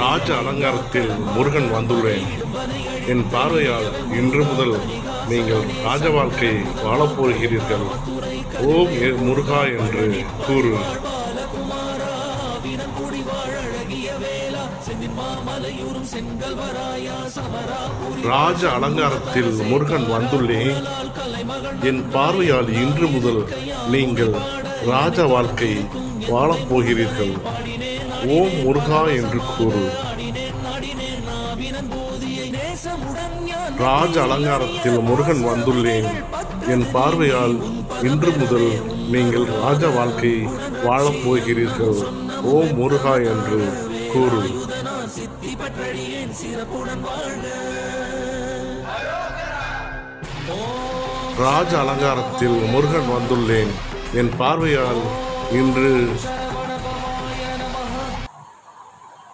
ராஜ அலங்காரத்தில் முருகன் வந்துள்ளேன். என் பார்வையால் இன்று முதல் நீங்கள் ராஜ வாழ்க்கையை வாழப்போகிறீர்கள். ஓம் ஏ முருகா என்று கூறு. ராஜ அலங்காரத்தில் முருகன் வந்துள்ளேன். என் பார்வையால் இன்று முதல் நீங்கள் ராஜ வாழ்க்கை வாழப் போகிறீர்கள். ஓம் முருகா என்று கூறு. ராஜ அலங்காரத்தில் முருகன் வந்துள்ளேன். என் பார்வையால் இன்று முதல் நீங்கள் ராஜ வாழ்க்கை வாழப் போகிறீர்கள். ஓம் முருகா என்று கூறு. ராஜ அலங்காரத்தில் முருகன் வந்துள்ளேன். என் பார்வையால் இன்று